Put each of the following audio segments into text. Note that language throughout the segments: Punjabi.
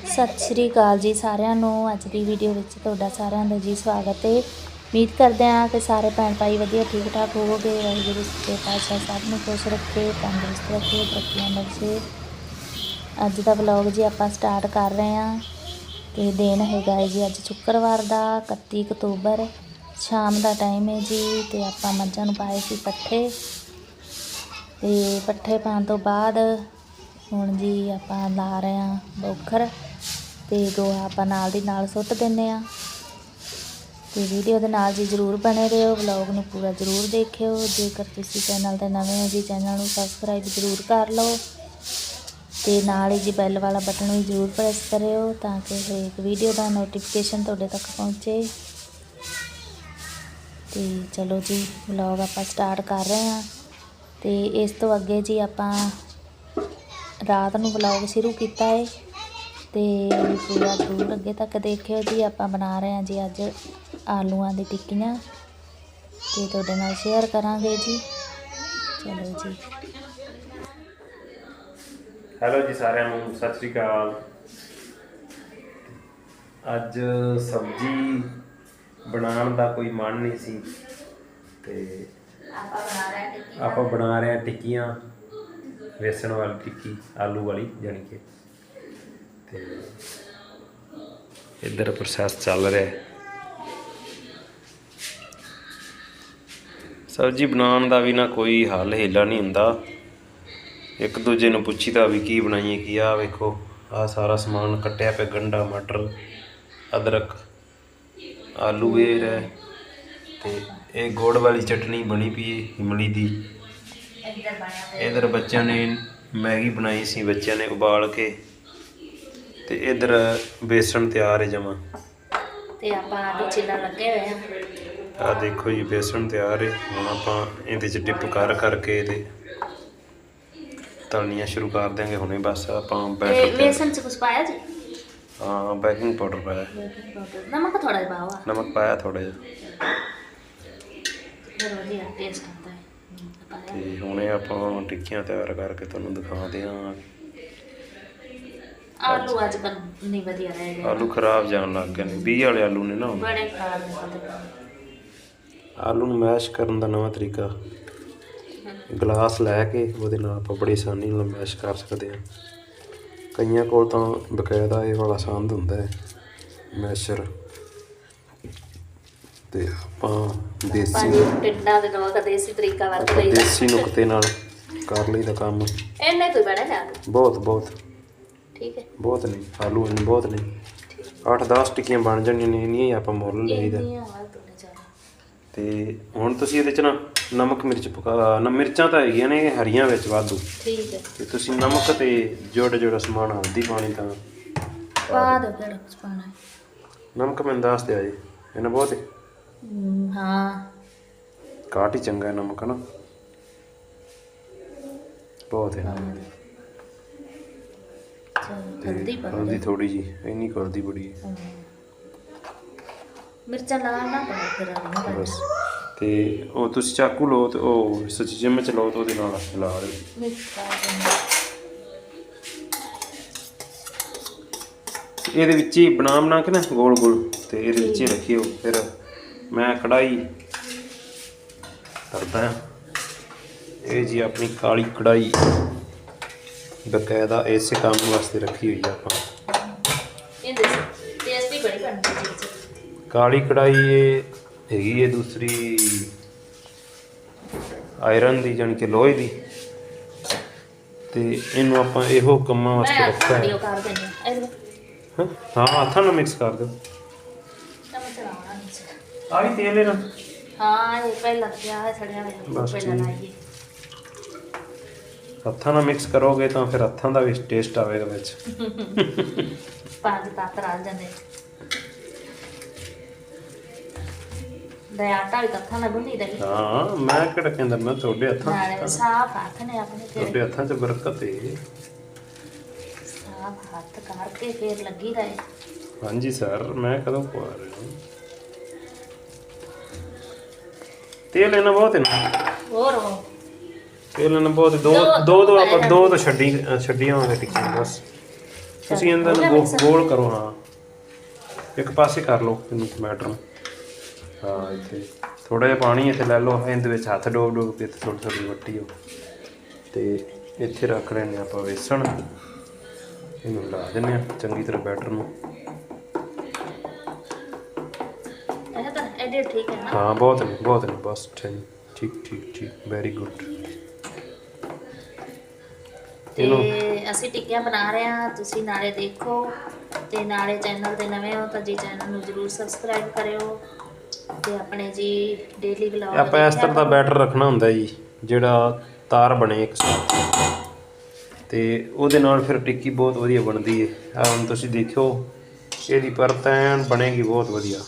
ਸਤਿ ਸ਼੍ਰੀ ਅਕਾਲ ਜੀ ਸਾਰਿਆਂ ਨੂੰ। ਅੱਜ ਦੀ ਵੀਡੀਓ ਵਿੱਚ ਤੁਹਾਡਾ ਸਾਰਿਆਂ ਦਾ ਜੀ ਸਵਾਗਤ ਹੈ। ਉਮੀਦ ਕਰਦੇ ਹਾਂ ਕਿ ਸਾਰੇ ਭੈਣ ਭਾਈ ਵਧੀਆ ਠੀਕ ਠਾਕ ਹੋਵੋਗੇ। ਵਾਹਿਗੁਰੂ ਸੱਚੇ ਪਾਤਸ਼ਾਹ ਸਭ ਨੂੰ ਖੁਸ਼ ਰੱਖੇ, ਤੰਦਰੁਸਤ ਰੱਖੇ, ਤਰੱਕੀਆਂ ਬਖਸ਼ੇ। ਅੱਜ ਦਾ ਵਲੌਗ ਜੀ ਆਪਾਂ ਸਟਾਰਟ ਕਰ ਰਹੇ ਹਾਂ ਤੇ ਦਿਨ ਹੈਗਾ ਹੈ ਜੀ ਅੱਜ ਸ਼ੁੱਕਰਵਾਰ ਦਾ 31 ਅਕਤੂਬਰ। ਸ਼ਾਮ ਦਾ ਟਾਈਮ ਹੈ ਜੀ ਤੇ ਆਪਾਂ ਮੱਝਾਂ ਨੂੰ ਪਾਏ ਸੀ ਪੱਠੇ। ਤੇ ਪੱਠੇ ਪਾਉਣ ਤੋਂ ਬਾਅਦ ਹੁਣ ਜੀ ਆਪਾਂ ਲਾ ਰਹੇ ਹਾਂ ਬੋਖਰ। ਤੇ ਗੋਹਾ ਆਪਾਂ ਨਾਲ ਦੀ ਨਾਲ ਸੁੱਟ ਦਿੰਨੇ ਆ ਤੇ ਵੀਡੀਓ ਦੇ ਨਾਲ ਜੀ ਜਰੂਰ ਬਣੇ ਰਹੋ ਵਲੌਗ ਨੂੰ ਪੂਰਾ ਜਰੂਰ ਦੇਖਿਓ। ਜੇਕਰ ਤੁਸੀਂ ਚੈਨਲ ਤੇ ਨਵੇਂ ਹੋ ਜੀ ਚੈਨਲ ਨੂੰ ਸਬਸਕ੍ਰਾਈਬ ਜਰੂਰ ਕਰ ਲਓ। ਤੇ ਨਾਲ ਹੀ ਜੀ ਬੈਲ ਵਾਲਾ ਬਟਨ ਵੀ ਜਰੂਰ ਪ੍ਰੈਸ ਕਰਿਓ ਤਾਂ ਕਿ ਹਰੇਕ ਵੀਡੀਓ ਦਾ ਨੋਟੀਫਿਕੇਸ਼ਨ ਤੁਹਾਡੇ ਤੱਕ ਪਹੁੰਚੇ। ਤੇ ਚਲੋ ਜੀ ਵਲੌਗ ਆਪਾਂ ਸਟਾਰਟ ਕਰ ਰਹੇ ਹਾਂ। ਤੇ ਇਸ ਤੋਂ ਅੱਗੇ ਜੀ ਆਪਾਂ ਰਾਤ ਨੂੰ ਵਲੌਗ ਸ਼ੁਰੂ ਕੀਤਾ ਹੈ ਤੇ ਪੂਰਾ ਦੂਰ ਅੱਗੇ ਤੱਕ ਦੇਖਿਓ ਜੀ, ਆਪਾਂ ਬਣਾ ਰਹੇ ਹਾਂ ਜੀ ਅੱਜ ਆਲੂਆਂ ਦੀ ਟਿੱਕੀਆਂ। ਤੇ ਤੁਹਾਡੇ ਨਾਲ ਸ਼ੇਅਰ ਕਰਾਂਗੇ ਜੀ। ਚਲੋ ਜੀ। ਹੈਲੋ ਜੀ ਸਾਰਿਆਂ ਨੂੰ, ਸਤਿ ਸ਼੍ਰੀ ਅਕਾਲ। ਅੱਜ ਸਬਜ਼ੀ ਬਣਾਉਣ ਦਾ ਕੋਈ ਮਨ ਨਹੀਂ ਸੀ। ਤੇ ਆਪਾਂ ਬਣਾ ਰਹੇ ਹਾਂ ਆਪਾਂ ਬਣਾ ਰਹੇ ਟਿੱਕੀਆਂ, ਵੇਸਣ ਵਾਲੀ ਟਿੱਕੀ, ਆਲੂ ਵਾਲੀ, ਜਾਣੀ ਕਿ ਤੇ ਇੱਧਰ ਪ੍ਰੋਸੈਸ ਚੱਲ ਰਿਹਾ ਹੈ। ਸਬਜ਼ੀ ਬਣਾਉਣ ਦਾ ਵੀ ਨਾ ਕੋਈ ਹੱਲ ਹੀਲਾ ਨਹੀਂ ਹੁੰਦਾ। ਇੱਕ ਦੂਜੇ ਨੂੰ ਪੁੱਛੀਦਾ ਵੀ ਕੀ ਬਣਾਈਏ ਕੀ ਆ ਵੇਖੋ। ਆ ਸਾਰਾ ਸਮਾਨ ਕੱਟਿਆ ਪਿਆ ਗੰਡਾ ਮਟਰ ਅਦਰਕ ਆਲੂ ਇਹ ਹੈ ਤੇ ਇਹ ਗੁੜ ਵਾਲੀ ਚਟਨੀ ਬਣੀ ਪਈ ਇਮਲੀ ਦੀ। ਇਧਰ ਬੱਚਿਆਂ ਨੇ ਮੈਗੀ ਬਣਾਈ ਸੀ ਬੱਚਿਆਂ ਨੇ ਉਬਾਲ ਕੇ। ਤੇ ਇਧਰ ਬੇਸਣ ਤਿਆਰ ਹੈ ਜਮਾ। ਤੇ ਆਪਾਂ ਆਲੂ ਛਿੱਲਣ ਲੱਗੇ ਹੋਏ ਹਾਂ ਆ ਦੇਖੋ ਜੀ ਬੇਸਣ ਤਿਆਰ ਹੈ। ਹੁਣ ਆਪਾਂ ਇਹਦੇ ਚ ਡਿਪ ਕਰ ਕਰਕੇ ਤੇ ਤਲਣੀਆਂ ਸ਼ੁਰੂ ਕਰ ਦਿਆਂਗੇ। ਹੁਣੇ ਬਸ ਆਪਾਂ ਤੇ ਬੈਟਰ ਤਿਆਰ ਵੇਸਣ ਚ ਕੁਝ ਪਾਇਆ ਜੀ? ਹਾਂ ਬੇਕਿੰਗ ਪਾਊਡਰ ਪਾਇਆ। ਨਮਕ ਥੋੜਾ ਜਿਹਾ ਪਾਵਾ ਨਮਕ ਪਾਇਆ ਥੋੜਾ ਜਿਹਾ। ਫਿਰ ਵਧੀਆ ਟੇਸਟ ਆਉਂਦਾ ਹੈ। ਪਾਇਆ ਤੇ ਹੁਣੇ ਆਪਾਂ ਟਿੱਕੀਆਂ ਤਿਆਰ ਕਰਕੇ ਤੁਹਾਨੂੰ ਦਿਖਾਉਂਦੇ ਹਾਂ ਆਲੂ ਅੱਜ ਕੱਲ ਨਹੀਂ ਵਧੀਆ ਰਹੇ ਗਏ। ਆਲੂ ਖਰਾਬ ਜਾਣ ਲੱਗ ਗਏ ਨੇ। 20 ਵਾਲੇ ਆਲੂ ਨੇ ਨਾ ਹੁਣ। ਬੜੇ ਖਰਾਬ ਨਿਕਲਦੇ ਆਲੂ ਨੂੰ ਮੈਸ਼ ਕਰਨ ਦਾ ਨਵਾਂ ਤਰੀਕਾ। ਗਲਾਸ ਲੈ ਕੇ ਉਹਦੇ ਨਾਲ ਆਪਾਂ ਬੜੀ ਆਸਾਨੀ ਨਾਲ ਮੈਸ਼ ਕਰ ਸਕਦੇ ਹਾਂ। ਕਈਆਂ ਕੋਲ ਤਾਂ ਬਕਾਇਦਾ ਇਹ ਵਾਲਾ ਸੰਦ ਹੁੰਦਾ ਹੈ ਮੈਸ਼ਰ। ਤੇ ਆਪਾਂ ਦੇਸੀ ਪਿੰਡਾਂ ਦੇ ਲੋਕ ਦੇਸੀ ਤਰੀਕਾ ਵਰਤ ਲਈਦਾ। ਦੇਸੀ ਨੁਕਤੇ ਨਾਲ ਕਰ ਲਈਦਾ ਕੰਮ। ਇੰਨੇ ਕੋਈ ਬੜਾ ਲਿਆ। ਬਹੁਤ ਬਹੁਤ। ਠੀਕ ਹੈ। ਬਹੁਤ ਨਹੀਂ ਆਲੂ ਇੰਨੇ ਬਹੁਤ ਨਹੀਂ 8-10 ਟਿੱਕੀਆਂ ਬਣ ਜਾਣੀਆਂ ਨੇ ਨਹੀਂ ਆਪਾਂ ਮੁੱਲ ਲਈਦਾ। ਇੰਨੀਆਂ ਤੁਨੇ ਜ਼ਿਆਦਾ ਤੇ ਹੁਣ ਤੁਸੀਂ ਇਹਦੇ ਚ ਨਾ ਨਮਕ ਮਿਰਚ ਪਕਾ ਨਾ ਮਿਰਚਾਂ ਤਾਂ ਹੈਗੀਆਂ ਨੇ ਹਰੀਆਂ ਵਿੱਚ ਵਾਧੂ। ਠੀਕ ਹੈ। ਤੇ ਤੁਸੀਂ ਨਮਕ ਤੇ ਜੋੜਾ ਜੋੜਾ ਸਮਾਨ ਹਲਦੀ ਪਾਣੀ ਤਾਂ ਪਾ ਦੋ ਪਾਣਾ ਹੈ। ਨਮਕ ਮੈਨੂੰ ਦੱਸ ਦਿਆ ਜੀ ਇਹਨਾਂ ਬਹੁਤ ਹੈ। ਹਮ, ਹਾਂ। ਘਾਟ ਹੀ ਚੰਗਾ ਹੈ ਨਮਕ ਨਾ ਬਹੁਤ ਹੈ। ਚਲੋ ਹਲਦੀ ਥੋੜੀ ਜੀ ਇੰਨੀ ਕੁ ਹਲਦੀ ਬੜੀ ਹੈ। ਹਮ। ਮਿਰਚਾਂ ਲਾਲ ਨਾ ਪਾਓ ਫਿਰ ਆਲੂ ਬਸ। ਤੇ ਉਹ ਤੁਸੀਂ ਚਾਕੂ ਲਓ ਤੇ ਉਹ ਸੱਚੀ ਚਮਚ ਲਓ ਤੇ ਉਹਦੇ ਨਾਲ ਹਿਲਾ ਦਿਓ। ਦਿੰਦੇ ਇਹਦੇ ਵਿੱਚ ਹੀ ਬਣਾ ਬਣਾ ਕੇ ਨਾ ਗੋਲ ਗੋਲ ਤੇ ਇਹਦੇ ਵਿੱਚ ਹੀ ਰੱਖਿਓ ਫਿਰ ਮੈਂ ਕੜਾਈ ਕਰਦਾ ਹਾਂ। ਇਹ ਜੀ ਆਪਣੀ ਕਾਲੀ ਕੜਾਈ ਬਕਾਇਦਾ ਇਸੇ ਕੰਮ ਵਾਸਤੇ ਰੱਖੀ ਹੋਈ ਆ ਆਪਾਂ। ਇਹਦੇ ਟੇਸਟੀ ਬੜੀ ਬਣਦੀ ਕਾਲੀ ਕੜਾਈ ਇਹ ਹੈਗੀ ਹੈ ਦੂਸਰੀ ਆਇਰਨ ਦੀ ਜਾਣੀ ਕਿ ਲੋਹੇ ਦੀ। ਤੇ ਇਹਨੂੰ ਆਪਾਂ ਇਹੋ ਕੰਮਾਂ ਵਾਸਤੇ ਰੱਖਿਆ ਹੈ। ਵੀਡੀਓ ਕਰ ਦਿੰਦੀ ਹਾਂ ਹੱਥਾਂ ਨਾਲ ਮਿਕਸ ਕਰ ਦਿਓ। ਆ ਵੀ ਤੇਲ ਇਹਨਾਂ ਹਾਂ ਇਹ ਪਹਿਲਾਂ ਪਿਆ ਹੈ ਛੜਿਆ ਹੋਇਆ ਪਹਿਲਾਂ। ਲਾਈਏ। ਹੱਥਾਂ ਨਾਲ ਮਿਕਸ ਕਰੋਗੇ ਤਾਂ ਫਿਰ ਹੱਥਾਂ ਦਾ ਵੀ ਟੇਸਟ ਆਵੇਗਾ ਵਿੱਚ। ਪੰਜ ਤੱਤ ਰਲ ਜਾਂਦੇ। ਦੇ ਆਟਾ ਵੀ ਤੱਥਾਂ ਨਾਲ ਗੁੰਨੀ ਦਾ ਹਾਂ ਮੈਂ ਕਿਹੜਾ ਕਹਿੰਦਾ ਮੈਂ ਤੁਹਾਡੇ ਹੱਥਾਂ ਨਾਲੇ ਸਾਫ਼ ਹੱਥ ਨੇ ਆਪਣੇ ਤੇ ਤੁਹਾਡੇ ਹੱਥਾਂ 'ਚ ਬਰਕਤ ਹੈ ਸਾਫ਼ ਹੱਥ ਕਰਕੇ ਫੇਰ ਲੱਗੀ ਰਹੇ। ਹਾਂਜੀ ਸਰ ਮੈਂ ਕਦੋਂ ਪਵਾ ਰਿਹਾ ਤੇਲ ਇਹਨਾਂ ਬਹੁਤ ਹੈ ਨਾ। ਹੋਰ ਉਹ। ਇਹਨਾਂ ਬਹੁਤ ਹੈ। ਦੋ ਦੋ- ਦੋ ਆਪਾਂ ਦੋ ਤਾਂ ਛੱਡੀ ਛੱਡੀਆਂ ਹੋਣਗੀਆਂ ਟਿੱਕੀਆਂ ਬਸ। ਤੁਸੀਂ ਇਹਨਾਂ ਨੂੰ ਗੋਲ ਕਰੋ ਹਾਂ। ਇੱਕ ਪਾਸੇ ਕਰ ਲਓ ਇਹਨੂੰ ਟਮਾਟਰ ਨੂੰ। ਹਾਂ ਇੱਥੇ। ਥੋੜਾ ਜਿਹਾ ਪਾਣੀ ਇੱਥੇ ਲੈ ਲਓ ਇਹਦੇ ਵਿੱਚ ਹੱਥ ਡੋਬ ਡੋਬ ਕੇ ਥੋੜੀ ਥੋੜੀ ਵੱਟੀ ਹੋ। ਤੇ ਇੱਥੇ ਰੱਖ ਲੈਣੇ ਆਪਾਂ ਵੇਸਣ। ਇਹਨੂੰ ਲਾ ਦਿੰਨੇ ਆ ਚੰਗੀ ਤਰ੍ਹਾਂ ਬੈਟਰ ਨੂੰ। ਇਹ ਤਾਂ ਐਡਿਟ ਠੀਕ ਹੈ ਨਾ? ਹਾਂ ਬਹੁਤ ਨੇ ਬਹੁਤ ਨੇ ਬਸ ਠੀਕ ਠੀਕ ਠੀਕ ਵੈਰੀ ਗੁੱਡ ਤੇ ਅਸੀਂ ਟਿੱਕੀਆਂ ਬਣਾ ਰਹੇ ਹਾਂ ਤੁਸੀਂ ਨਾਲੇ ਦੇਖੋ ਤੇ ਨਾਲੇ ਚੈਨਲ ਤੇ ਨਵੇਂ ਹੋ ਤਾਂ ਜੀ ਚੈਨਲ ਨੂੰ ਜਰੂਰ ਸਬਸਕ੍ਰਾਈਬ ਕਰਿਓ ਤੇ ਆਪਣੇ ਜੀ ਡੇਲੀ ਵਲੌਗ ਆਪਾਂ ਇਸ ਤਰ੍ਹਾਂ ਦਾ ਬੈਟਰ ਰੱਖਣਾ ਹੁੰਦਾ ਜੀ ਜਿਹੜਾ ਤਾਰ ਬਣੇ ਇੱਕ ਤੇ ਉਹਦੇ ਨਾਲ ਫਿਰ ਟਿੱਕੀ ਬਹੁਤ ਵਧੀਆ ਬਣਦੀ ਹੈ ਆ ਹੁਣ ਤੁਸੀਂ ਦੇਖਿਓ ਇਹਦੀ ਪਰਤ ਐਨ ਬਣੇਗੀ ਬਹੁਤ ਵਧੀਆ।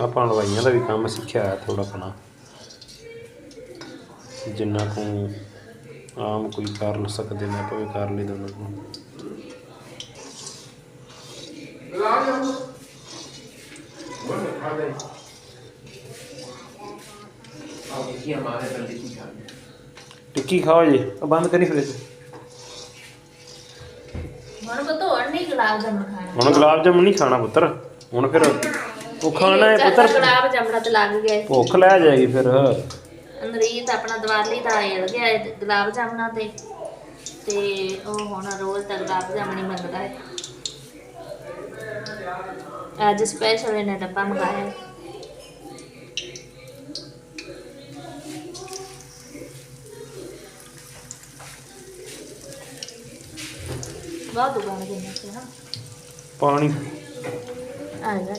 ਆਪਾਂ ਹਲਵਾਈਆਂ ਦਾ ਵੀ ਕੰਮ ਸਿੱਖਿਆ ਥੋੜਾ ਆਪਣਾ ਜਿੰਨਾ ਕੁ ਆਮ ਕੋਈ ਕਰ ਲ ਸਕਦੇ ਨੇ ਆਪਾਂ ਵੀ ਕਰ ਲਈ ਦੋਨੋਂ ਨੂੰ ਟਿੱਕੀ ਖਾਓ ਜੀ। ਉਹ ਬੰਦ ਕਰੀ ਫ੍ਰਿਜ। ਹੁਣ ਗੁਲਾਬ ਜਾਮੁਨ ਨਹੀਂ ਖਾਣਾ ਪੁੱਤਰ। ਹੁਣ ਫਿਰ ਉਹ ਖਾਣਾ ਹੈ ਪੁੱਤਰ। ਗੁਲਾਬ ਜਾਮੁਨ ਤੇ ਲੱਗ ਗਏ ਭੁੱਖ ਲੈ ਜਾਏਗੀ ਫਿਰ। ਅਮਰੀਤ ਆਪਣਾ ਦੀਵਾਲੀ ਦਾ ਏਲ ਗਿਆ ਹੈ ਗੁਲਾਬ ਜਾਮੁਨਾਂ ਤੇ ਤੇ ਉਹ ਹੁਣ ਰੋਜ਼ ਤਾਂ ਗੁਲਾਬ ਜਾਮੁਨ ਹੀ ਮੰਗਦਾ ਹੈ ਅੱਜ ਸਪੈਸ਼ਲ ਇਹਨੇ ਡੱਬਾ ਮੰਗਾਇਆ ਬਹੁਤ ਬਣ ਗਏ ਨੇ ਨਾ। ਪਾਣੀ। ਆ ਜਾ।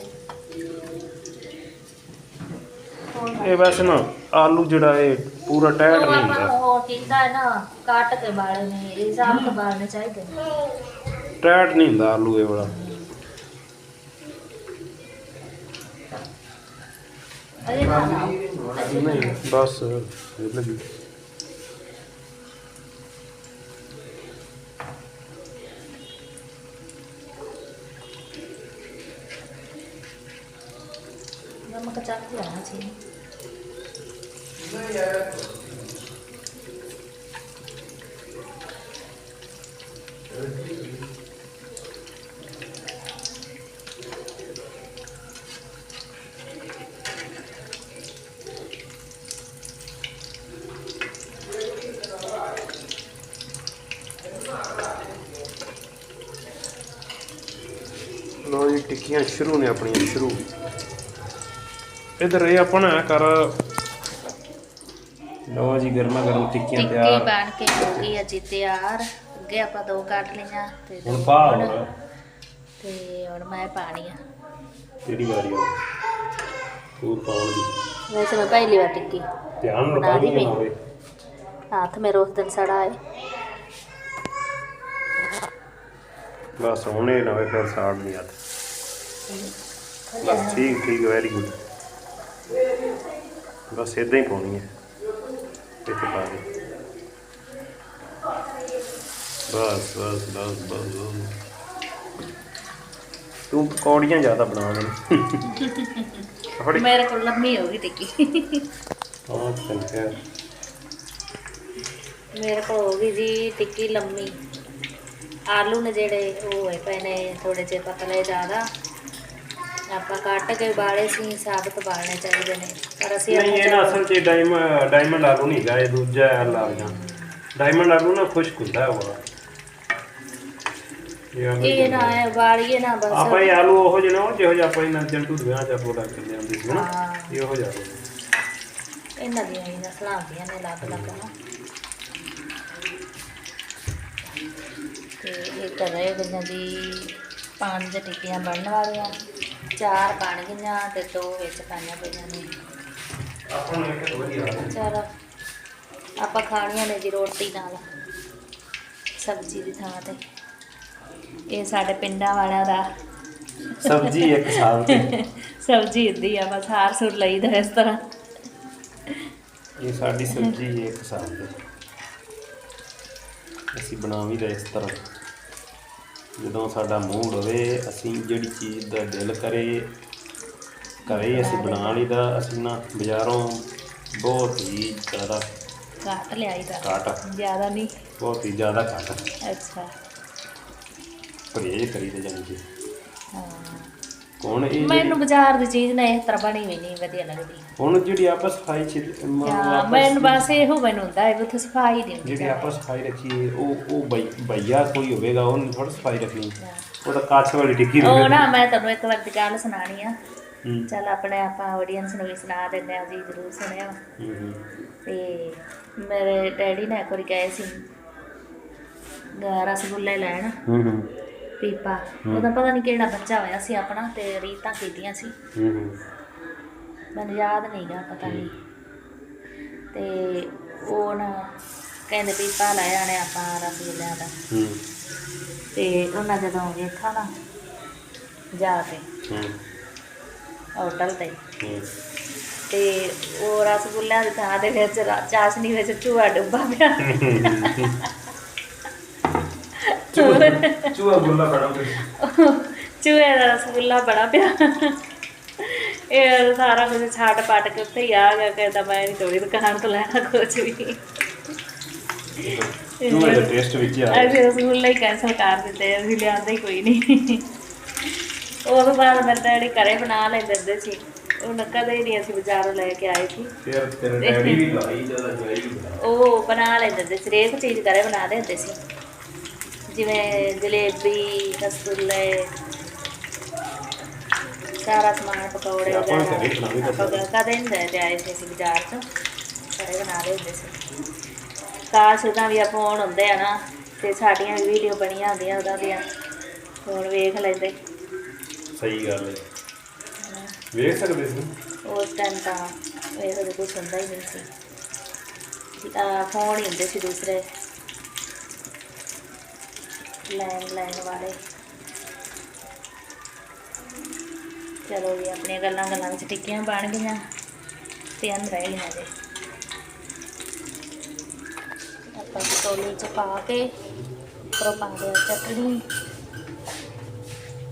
ਇਹ ਵੈਸੇ ਨਾ ਆਲੂ ਜਿਹੜਾ ਇਹ ਪੂਰਾ ਟਾਈਟ ਉਹ ਨਹੀਂ ਹੁੰਦਾ। ਉਹ ਕੀਤਾ ਹੈ ਨਾ ਕੱਟ ਕੇ ਬਾਲੇ ਨੇ ਇਹ ਸਾਬ ਕੇ ਬਾਲਣੇ ਚਾਹੀਦੇ ਨੇ। ਟਾਈਟ ਨਹੀਂ ਹੁੰਦਾ ਆਲੂ ਇਹ ਵਾਲਾ। ਅਰੇ ਨਾ ਲਾਓ ਅਜੇ ਨਾ। ਨਹੀਂ ਬਸ ਇਹ ਲੱਗੀ। ਨਮਕ ਚੱਕ ਕੇ ਆਣਾ ਚਾਹੀਦਾ ਲੋ ਜੀ ਟਿੱਕੀਆਂ ਸ਼ੁਰੂ ਨੇ ਆਪਣੀਆਂ ਸ਼ੁਰੂ। ਇਧਰ ਇਹ ਆਪਣਾ ਕਰ ਲੋ ਜੀ ਗਰਮਾ ਗਰਮ ਟਿੱਕੀਆਂ ਟਿੱਕੀ ਤਿਆਰ। ਬਣ ਕੇ ਹੋ ਗਈ ਅਜੀ ਤਿਆਰ। ਅੱਗੇ ਆਪਾਂ ਦੋ ਕੱਟ ਲਈਆਂ ਤੇ ਹੁਣ ਪਾ। ਹੋਰ। ਤੇ ਹੁਣ ਮੈਂ ਪਾਣੀ ਆ। ਕਿਹੜੀ ਵਾਰੀ ਆ? ਤੂੰ ਪਾਉਣ ਦੀ। ਵੈਸੇ ਮੈਂ ਪਹਿਲੀ ਵਾਰ ਟਿੱਕੀ। ਧਿਆਨ ਨਾਲ ਬਣਾ ਦੀ ਪਈ। ਹੋਵੇ। ਹੱਥ ਮੇਰੇ ਉਸ ਦਿਨ ਸੜਾ ਹੈ ਬਸ ਹੁਣੇ ਨਾ ਹੋਵੇ ਫਿਰ ਸਾੜ ਨਹੀਂ ਹੱਥ ਬਸ ਠੀਕ ਠੀਕ ਵੈਰੀ ਗੁੱਡ ਬਸ ਇਦਾਂ ਹੀ ਪਾਉਣੀ ਹੈ। ਇੱਥੇ ਪਾ ਦੇ। ਬਸ ਬਸ ਬਸ ਬਸ। ਤੂੰ ਪਕੌੜੀਆਂ ਜ਼ਿਆਦਾ ਬਣਾ ਥੋੜੀ ਮੇਰੇ ਕੋਲ ਲੰਮੀ ਹੋ ਗਈ ਟਿੱਕੀ ਹਾਂ ਚੰਗਾ। ਮੇਰੇ ਕੋਲ ਹੋ ਗਈ ਜੀ ਟਿੱਕੀ ਲੰਮੀ। ਆਲੂ ਨੇ ਜਿਹੜੇ ਉਹ ਹੋਏ ਪਏ ਨੇ ਥੋੜੇ ਜਿਹੇ ਪਤਲੇ ਜ਼ਿਆਦਾ। ਆਪਾਂ ਕੱਟ ਕੇ ਬਾਲੇ ਸੀ ਸਾਬਤ ਬਾਲਣੇ ਚਾਹੀਦੇ ਨੇ। ਪਰ ਅਸੀਂ ਨਹੀਂ ਇਹ ਨਾ ਅਸਲ 'ਚ ਡਾਇਮੰਡ ਡਾਇਮੰਡ ਆਲੂ ਨਹੀਂ ਗਾ ਇਹ ਦੂਜਾ ਆਲੂ ਜਾਂ ਡਾਇਮੰਡ ਆਲੂ ਨਾ ਖੁਸ਼ਕ ਹੁੰਦਾ ਹੈ ਉਹ ਇਹ ਨਾ ਹੈ ਬਾਲੀਏ ਨਾ ਬਸ। ਆਪਾਂ ਇਹ ਆਲੂ ਉਹੋ ਜਿਹੇ ਨਾ ਉਹ ਜਿਹੋ ਜਿਹਾ ਆਪਾਂ ਇਹਨਾਂ ਜੰਟੂ ਵਿਆਹ ਚ ਆਪੋ ਲੱਗ ਕੇ ਲਿਆਂਦੇ ਸੀ ਨਾ ਇਹ ਉਹੋ ਜਿਹਾ। ਇਹਨਾਂ ਦੀਆਂ ਹੀ ਨਸਲਾਂ ਹੁੰਦੀਆਂ ਨੇ ਲੱਗ ਲੱਗ ਨਾ। ਤੇ ਇਹ ਕਰ ਰਹੇ ਗਈਆਂ ਜੀ ਪੰਜ ਟਿੱਕੀਆਂ ਬਣਨ ਵਾਲੀਆਂ ਚਾਰ ਬਣ ਗਈਆਂ ਤੇ ਦੋ ਵਿੱਚ ਪਾਈਆਂ ਪਈਆਂ ਨੇ। ਆਪਾਂ ਨੂੰ ਇੱਕ ਵਧੀਆ ਚਲੋ ਆਪਾਂ ਖਾਣੀਆਂ ਨੇ ਜੀ ਰੋਟੀ ਨਾਲ ਸਬਜ਼ੀ ਦੀ ਥਾਂ ਤੇ। ਇਹ ਸਾਡੇ ਪਿੰਡਾਂ ਵਾਲਿਆਂ ਦਾ। ਸਬਜ਼ੀ ਇੱਕ ਸਾਲ ਤੇ ਸਬਜ਼ੀ ਹੁੰਦੀ ਆ ਬਸ ਹਾਰ ਸੁਰ ਲਈਦਾ ਇਸ ਤਰ੍ਹਾਂ। ਇਹ ਸਾਡੀ ਸਬਜ਼ੀ ਇੱਕ ਸਾਲ ਤੇ ਅਸੀਂ ਬਣਾ ਵੀ ਇਸ ਤਰ੍ਹਾਂ। ਜਦੋਂ ਸਾਡਾ ਮੂਡ ਹੋਵੇ ਅਸੀਂ ਜਿਹੜੀ ਚੀਜ਼ ਦਾ ਦਿਲ ਕਰੇ ਘਰੇ ਹੀ ਅਸੀਂ ਬਣਾ ਲਈਦਾ ਅਸੀਂ ਨਾ ਬਾਜ਼ਾਰੋਂ ਬਹੁਤ ਹੀ ਜ਼ਿਆਦਾ ਘੱਟ ਲਿਆਈਦਾ। ਘੱਟ। ਜ਼ਿਆਦਾ ਨਹੀਂ। ਬਹੁਤ ਹੀ ਜ਼ਿਆਦਾ ਘੱਟ। ਅੱਛਾ। ਪਰਹੇਜ ਕਰੀ ਤੇ ਜਾਨੀ ਕਿ। ਹਾਂ। ਹੁਣ ਇਹ ਮੈਨੂੰ ਬਾਜ਼ਾਰ ਦੀ ਚੀਜ਼ ਨਾ ਇਸ ਤਰ੍ਹਾਂ ਬਣੀ ਵੀ ਨਹੀਂ ਵਧੀਆ ਲੱਗਦੀ। ਹੁਣ ਜਿਹੜੀ ਆਪਾਂ ਸਫ਼ਾਈ ਚ ਮ- ਹਾਂ ਆਪਾਂ ਮੈਨੂੰ ਬਸ ਇਹੋ ਮੈਨੂੰ ਹੁੰਦਾ ਹੈ ਵੀ ਉੱਥੇ ਸਫ਼ਾਈ ਹੁੰਦੀ ਜਿਹੜੀ ਆਪਾਂ ਸਫ਼ਾਈ ਰੱਖੀ ਉਹ ਉਹ ਬਈ ਭਈਆ ਕੋਈ ਹੋਵੇਗਾ ਉਹਨੇ ਥੋੜਾ ਸਫ਼ਾਈ ਰੱਖਣੀ। ਉਹ ਤਾਂ ਕੱਚ ਵਾਲੀ ਟਿੱਕੀ ਉਹ ਹੋਵੇ। ਨਾ ਮੈਂ ਤੁਹਾਨੂੰ ਇੱਕ ਵਾਰ ਦੀ ਗੱਲ ਸੁਣਾਣੀ ਆ। ਚੱਲ ਆਪਣੇ ਆਪਾਂ ਆਡੀਅנס ਨੂੰ ਵੀ ਸੁਣਾ ਦਿੰਦੇ ਆ ਜੀ ਜ਼ਰੂਰ ਹੂੰ ਤੇ ਮੇਰੇ ਡੈਡੀ ਨੇ ਵਾਰੀ ਗਏ ਸੀ ਗ- ਰਸਗੁੱਲੇ ਲੈਣ। ਹੂੰ ਹੂੰ। ਪੀਪਾ ਉਹਦਾ ਪਤਾ ਨਹੀਂ ਕਿਹੜਾ ਬੱਚਾ ਹੋਇਆ ਸੀ ਆਪਣਾ ਤੇ ਰੀਤਾਂ ਕੀਤੀਆਂ ਸੀ। ਹੂੰ ਹੂੰ। ਮੈਨੂੰ ਯਾਦ ਨਹੀਂਗਾ ਪਤਾ ਨਹੀਂ ਤੇ ਉਹ ਨਾ ਕਹਿੰਦੇ ਪੀਪਾ ਲੈ ਆਣੇ ਆਪਾਂ ਰਸਗੁੱਲਿਆਂ ਦਾ। ਹੂੰ। ਤੇ ਉਹਨਾਂ ਜਦੋਂ ਵੇਖਾ ਨਾ ਜਾ ਕੇ ਹੂੰ। ਹੋਟਲ ਤੇ। ਹੂੰ। ਤੇ ਉਹ ਰਸਗੁੱਲਿਆਂ ਦੀ ਥਾਂ ਦੇ ਵਿੱਚ ਰਾ- ਚਾਸ਼ਨੀ ਵਿੱਚ ਚੂਹਾ ਡੁੱਬਾ ਪਿਆ। ਚੂਹਾ ਬੁੱਲਾ ਬੜਾ ਚੂਹੇ ਦਾ ਰਸਗੁੱਲਾ ਬੜਾ ਪਿਆ। ਇਹ ਸਾਰਾ ਕੁਝ ਛਾਟ ਪਟ ਕੇ ਉੱਥੇ ਹੀ ਆ ਗਿਆ ਕਹਿੰਦਾ ਮੈਂ ਨਹੀਂ ਤੋੜੀ ਦੁਕਾਨ ਤੋਂ ਲੈਣਾ ਕੁਝ ਵੀ। ਚੂਹੇ ਦਾ ਟੇਸਟ ਵਿੱਚ ਆ ਅਸੀਂ ਰਸਗੁੱਲਾ ਹੀ ਕੈਂਸਲ ਕਰ ਦਿੱਤੇ ਅਸੀਂ ਲਿਆਂਦੇ ਹੀ ਕੋਈ ਨਹੀਂ ਉਹ ਤੋਂ ਬਾਅਦ ਮੇਰੇ ਡੈਡੀ ਘਰੇ ਬਣਾ ਲੈਂਦੇ ਹੁੰਦੇ ਸੀ ਉਹ ਕਦੇ ਨਹੀਂ ਅਸੀਂ ਬਾਜ਼ਾਰੋਂ ਲੈ ਕੇ ਆਏ ਸੀ। ਫਿਰ ਤੇਰੇ ਡੈਡੀ ਵੀ ਲਾਈ ਜ਼ਿਆਦਾ ਜਾਈ ਉਹ ਬਣਾ ਲੈਂਦੇ ਹੁੰਦੇ ਸੀ ਹਰੇਕ ਚੀਜ਼ ਘਰੇ ਬਣਾ ਦੇ ਹੁੰਦੇ ਸੀ। ਜਿਵੇਂ ਜਲੇਬੀ ਰਸਗੁੱਲੇ ਸਾਰਾ ਸਮਾਨ ਪਕੌੜੇ ਤੇ ਵਗੈਰਾ। ਕਦੇ ਨਹੀਂ ਲੈ ਕੇ ਆਏ ਸੀ ਅਸੀਂ ਬਾਜ਼ਾਰ ਤੋਂ ਘਰੇ ਬਣਾ ਦੇ ਹੁੰਦੇ ਸੀ। ਕਾਸ਼ ਉਹਦਾ ਵੀ ਆਪਾਂ ਹੁਣ ਹੁੰਦੇ ਆ ਨਾ ਤੇ ਸਾਡੀਆਂ ਵੀ ਵੀਡੀਓ ਬਣੀਆਂ ਹੁੰਦੀਆਂ ਉਹਦਾ ਦੀਆਂ। ਹੁਣ ਵੇਖ ਲੈਂਦੇ। ਸਹੀ ਗੱਲ ਹੈ। ਵੇਖ ਸਕਦੇ ਸੀ। ਉਸ ਟਾਈਮ ਤਾਂ ਇਹੋ ਜਿਹਾ ਕੁਛ ਹੁੰਦਾ ਹੀ ਨਹੀਂ ਸੀ। ਆ ਫੋਨ ਹੀ ਹੁੰਦੇ ਸੀ ਦੂਸਰੇ। ਲੈਣ ਲੈਣ ਵਾਲੇ। ਚਲੋ ਵੀ ਆਪਣੀਆਂ ਗੱਲਾਂ ਗੱਲਾਂ ਵਿੱਚ ਟਿੱਕੀਆਂ ਬਣ ਗਈਆਂ ਤੇ ਅੰਦਰ ਰਹਿ ਗਈਆਂ ਜੇ। ਆਪਾਂ ਕਟੋਲੀ ਚ ਪਾ ਕੇ, ਉੱਪਰੋਂ ਪਾ ਦਿਆ ਚਟਣੀ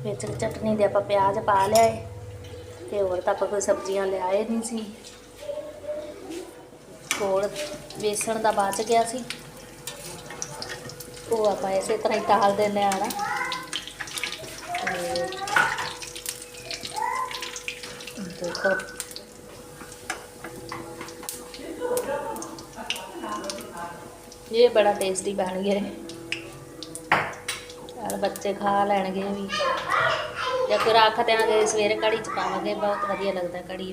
ਵਿੱਚ ਚਟਣੀ ਦੇ ਆਪਾਂ ਪਿਆਜ਼ ਪਾ ਲਿਆਏ ਤੇ ਹੋਰ ਤਾਂ ਆਪਾਂ ਕੋਈ ਸਬਜ਼ੀਆਂ ਲਿਆਏ ਨਹੀਂ ਸੀ। ਕੋਲ ਵੇਸਣ ਦਾ ਬਚ ਗਿਆ ਸੀ। ਉਹ ਆਪਾਂ ਇਸੇ ਤਰ੍ਹਾਂ ਹੀ ਤਾਲ ਦਿੰਦੇ ਆ ਨਾ ਦੇਖੋ। ਇਹ ਬੜਾ ਟੇਸਟੀ ਬਣ ਗਿਆ। ਹੈ ਯਾਰ ਬੱਚੇ ਖਾ ਲੈਣਗੇ ਵੀ। ਜੇ ਕੋਈ ਰੱਖ ਦਿਆਂਗੇ ਸਵੇਰੇ ਕੜੀ ਚ ਪਾਵਾਂਗੇ, ਬਹੁਤ ਵਧੀਆ ਲੱਗਦਾ ਕੜੀ।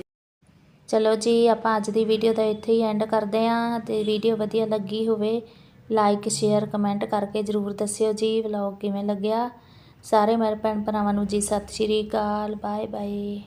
ਚਲੋ ਜੀ, ਆਪਾਂ ਅੱਜ ਦੀ ਵੀਡੀਓ ਦਾ ਇੱਥੇ ਹੀ ਐਂਡ ਕਰਦੇ ਆਂ ਤੇ ਵੀਡੀਓ ਵਧੀਆ ਲੱਗੀ ਹੋਵੇ ਲਾਈਕ ਸ਼ੇਅਰ ਕਮੈਂਟ ਕਰਕੇ ਜਰੂਰ ਦੱਸਿਓ ਜੀ ਵਲੌਗ ਕਿਵੇਂ ਲੱਗਿਆ। ਸਾਰੇ ਮੇਰੇ ਭੈਣ ਭਰਾਵਾਂ ਨੂੰ ਜੀ, ਸਤਿ ਸ਼੍ਰੀ ਅਕਾਲ ਬਾਏ ਬਾਏ